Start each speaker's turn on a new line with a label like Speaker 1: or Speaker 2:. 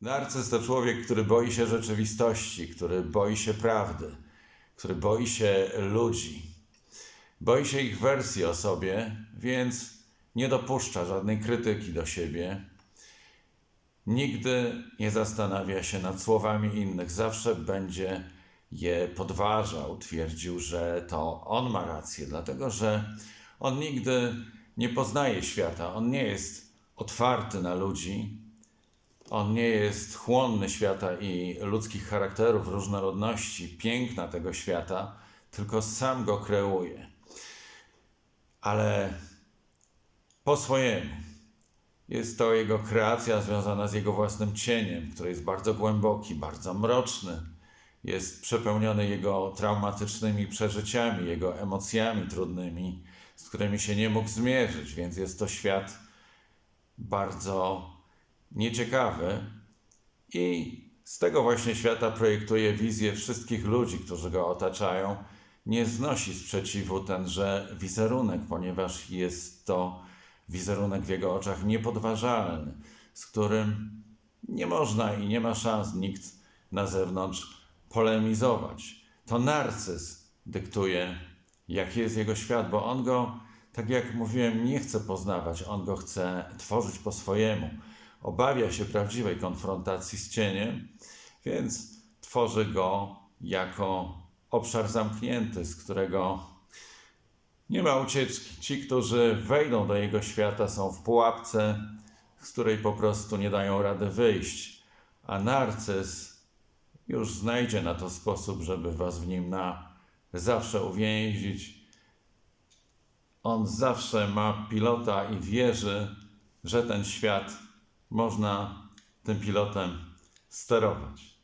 Speaker 1: Narcyz to człowiek, który boi się rzeczywistości, który boi się prawdy, który boi się ludzi. Boi się ich wersji o sobie, więc nie dopuszcza żadnej krytyki do siebie. Nigdy nie zastanawia się nad słowami innych, zawsze będzie je podważał. Twierdził, że to on ma rację, dlatego że on nigdy nie poznaje świata, on nie jest otwarty na ludzi, on nie jest chłonny świata i ludzkich charakterów, różnorodności, piękna tego świata, tylko sam go kreuje. Ale po swojemu. Jest to jego kreacja związana z jego własnym cieniem, który jest bardzo głęboki, bardzo mroczny. Jest przepełniony jego traumatycznymi przeżyciami, jego emocjami trudnymi, z którymi się nie mógł zmierzyć, więc jest to świat bardzo nieciekawy i z tego właśnie świata projektuje wizję wszystkich ludzi, którzy go otaczają. Nie znosi sprzeciwu tenże wizerunek, ponieważ jest to wizerunek w jego oczach niepodważalny, z którym nie można i nie ma szans nikt na zewnątrz polemizować. To narcyz dyktuje, jaki jest jego świat, bo on go, tak jak mówiłem, nie chce poznawać, on go chce tworzyć po swojemu. Obawia się prawdziwej konfrontacji z cieniem, więc tworzy go jako obszar zamknięty, z którego nie ma ucieczki. Ci, którzy wejdą do jego świata, są w pułapce, z której po prostu nie dają rady wyjść. A narcyz już znajdzie na to sposób, żeby was w nim na zawsze uwięzić. On zawsze ma pilota i wierzy, że ten świat można tym pilotem sterować.